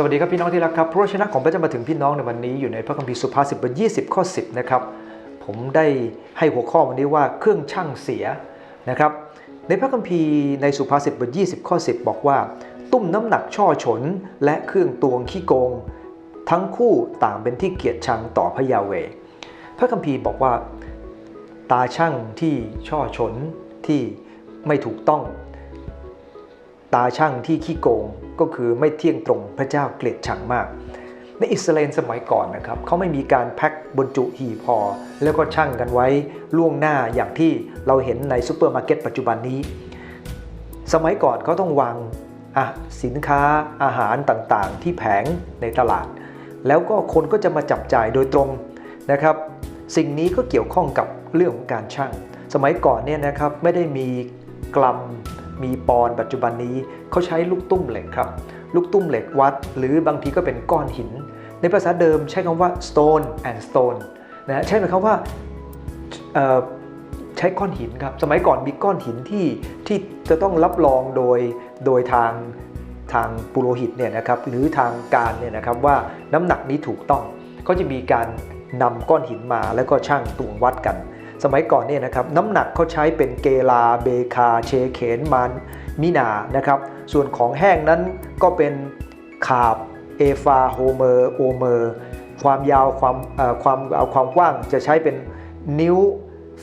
สวัสดีครับพี่น้องที่รักครับพระวจนะของพระเจ้ามาถึงพี่น้องในวันนี้อยู่ในพระคัมภีร์สุภาษิตบท20ข้อ10นะครับผมได้ให้หัวข้อวันนี้ว่าเครื่องช่างเสียนะครับในพระคัมภีร์ในสุภาษิตบท20ข้อ10บบอกว่า ตุ้มน้ำหนักช่อฉนและเครื่องตวงขี้โกง ทั้งคู่ต่างเป็นที่เกียรติชังต่อพระยาเว พระคัมภีร์บอกว่า ตาช่างที่ช่อฉนที่ไม่ถูกต้อง ตาช่างที่ขี้โกงก็คือไม่เที่ยงตรงพระเจ้าเกลียดชังมาก ในอิสราเอลสมัยก่อนนะครับเขาไม่มีการแพ็คบรรจุหีพอ แล้วก็ช่างกันไว้ล่วงหน้าอย่างที่เราเห็นในซูเปอร์มาร์เก็ตปัจจุบันนี้ สมัยก่อนเขาต้องวางอะสินค้าอาหารต่างๆ ที่แผงในตลาด แล้วก็คนก็จะมาจับจ่ายโดยตรงนะครับ สิ่งนี้ก็เกี่ยวข้องกับเรื่องของการช่าง สมัยก่อนเนี่ยนะครับไม่ได้มีกลัม มีปอนปัจจุบันนี้เขาใช้ลูกตุ้มเหล็กครับ ลูกตุ้มเหล็กวัด หรือบางทีก็เป็นก้อนหิน ในภาษาเดิมใช้คำว่า stone and stone นะใช่ไหมครับว่าเอ่อใช้ก้อนหินครับ สมัยก่อนมีก้อนหินที่ที่จะต้องรับรองโดยโดยทางทางปุโรหิตเนี่ยนะครับหรือทางการเนี่ยนะครับว่าน้ำหนักนี้ถูกต้องเขาจะมีการนำก้อนหินมาแล้วก็ช่างตวงวัดกัน สมัยก่อนเนี่ยนะครับน้ำหนักเขาใช้เป็นเกลาเบคาเชเขนมันมินานะครับส่วนของแห้งนั้นก็เป็นขาบเอฟาโฮเมอร์โอเมอร์ความยาวความความเอาความกว้างจะใช้เป็นนิ้ว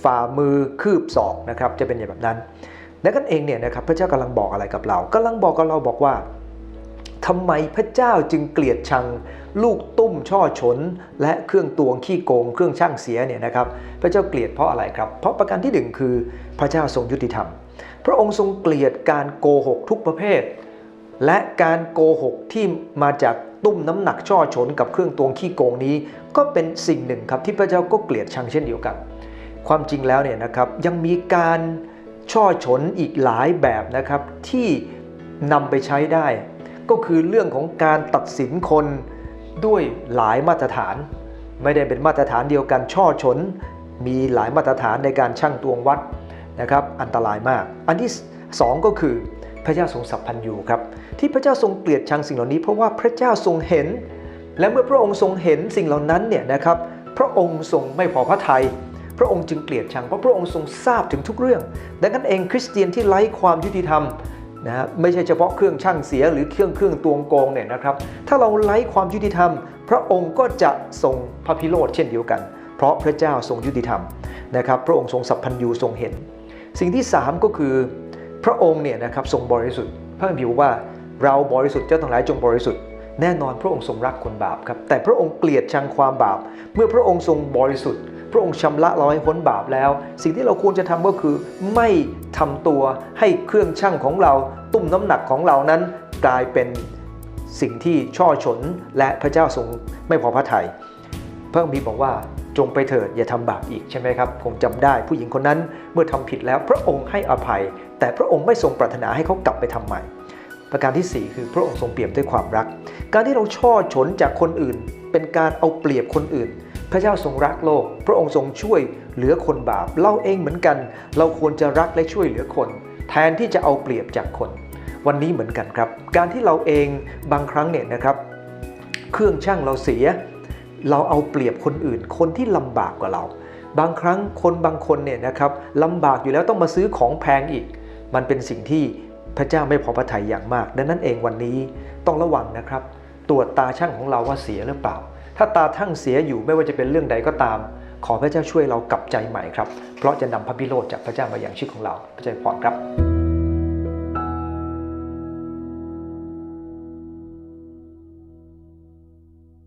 ฝ่ามือคืบศอกนะครับจะเป็นอย่างแบบนั้นและกันเองเนี่ยนะครับพระเจ้ากำลังบอกอะไรกับเรากำลังบอกกับเราบอกว่า ทำไมพระเจ้าจึงเกลียดชัง ลูกตุ้มช่อฉน และเครื่องตวงขี้โกง เครื่องช่างเสียเนี่ยนะครับ พระเจ้าเกลียดเพราะอะไรครับ เพราะประการที่หนึ่งคือพระเจ้าทรงยุติธรรม พระองค์ทรงเกลียดการโกหกทุกประเภท และการโกหกที่มาจากตุ้มน้ำหนักช่อฉนกับเครื่องตวงขี้โกงนี้ ก็เป็นสิ่งหนึ่งครับที่พระเจ้าก็เกลียดชังเช่นเดียวกัน ความจริงแล้วเนี่ยนะครับยังมีการช่อฉนอีกหลายแบบนะครับที่นำไปใช้ได้ ก็คือเรื่องของการตัดสินคนด้วยหลายมาตรฐาน ไม่ได้เป็นมาตรฐานเดียวกันช่อฉนมีหลายมาตรฐานในการชั่งตวงวัดนะครับ อันตรายมาก อันที่สองก็คือพระเจ้าทรงสัพพันยูครับ ที่พระเจ้าทรงเกลียดชังสิ่งเหล่านี้เพราะว่าพระเจ้าทรงเห็น และเมื่อพระองค์ทรงเห็นสิ่งเหล่านั้นเนี่ยนะครับพระองค์ทรงไม่พอพระทยัยพระองค์จึงเกลียดชังเพราะพระองค์ทรงทราบถึงทุกเรื่อง ดังนั้นเองคริสเตียนที่ไร้ความยุติธรรม นะไม่ใช่เฉพาะเครื่องช่างเสียหรือเครื่องเครื่องตวงโกงเนี่ยนะครับถ้าเราไร้ความยุติธรรม พระองค์ก็จะทรงพระพิโรธเช่นเดียวกัน เพราะพระเจ้าทรงยุติธรรมนะครับพระองค์ทรงสัพพัญญูทรงเห็น สิ่งที่ 3 ก็คือ พระองค์เนี่ยนะครับทรงบริสุทธิ์พระคัมภีร์บอกว่าเราบริสุทธิ์เจ้าทั้งหลายจงบริสุทธิ์แน่นอนพระองค์ทรงรักคนบาปครับแต่พระองค์เกลียดชังความบาป เมื่อพระองค์ทรงบริสุทธิ์ ระองค์ชำระเราให้พ้นบาปแล้ว สิ่งที่เราควรจะทำก็คือไม่ทำตัวให้เครื่องช่างของเรา ตุ้มน้ำหนักของเรานั้น กลายเป็นสิ่งที่ช่อฉนและพระเจ้าทรงไม่พอพระทยัยพระคัมภีร์บอกว่าจงไปเถิดอย่าทำบาปอีกใช่ไหมครับคงจำได้ผู้หญิงคนนั้นเมื่อทำผิดแล้วพระองค์ให้อภัย แต่พระองค์ไม่ทรงปรารถนาให้เขากลับไปทำใหม่ ประการทีสี่ 4 คือพระองค์ทรงเปี่ยมด้วยความรัก การที่เราช่อฉนจากคนอื่น เป็นการเอาเปรียบคนอื่น พระเจ้าทรงรักโลก พระองค์ทรงช่วยเหลือคนบาปเราเองเหมือนกัน เราควรจะรักและช่วยเหลือคน แทนที่จะเอาเปรียบจากคน วันนี้เหมือนกันครับ การที่เราเองบางครั้งเนี่ยนะครับ เครื่องช่างเราเสีย เราเอาเปรียบคนอื่น คนที่ลำบากกว่าเรา บางครั้งคนบางคนเนี่ยนะครับลำบากอยู่แล้วต้องมาซื้อของแพงอีก มันเป็นสิ่งที่พระเจ้าไม่พอพระทัยอย่างมาก ดังนั้นเองวันนี้ต้องระวังนะครับ ตรวจตาช่างของเราว่าเสียหรือเปล่า ถ้าตาทั้งเสียอยู่ไม่ว่าจะเป็นเรื่องใดก็ตาม ขอพระเจ้าช่วยเรากลับใจใหม่ครับ เพราะจะนำพระพิโรธจากพระเจ้ามาอย่างชีวิตของเราพระเจ้าพรครับ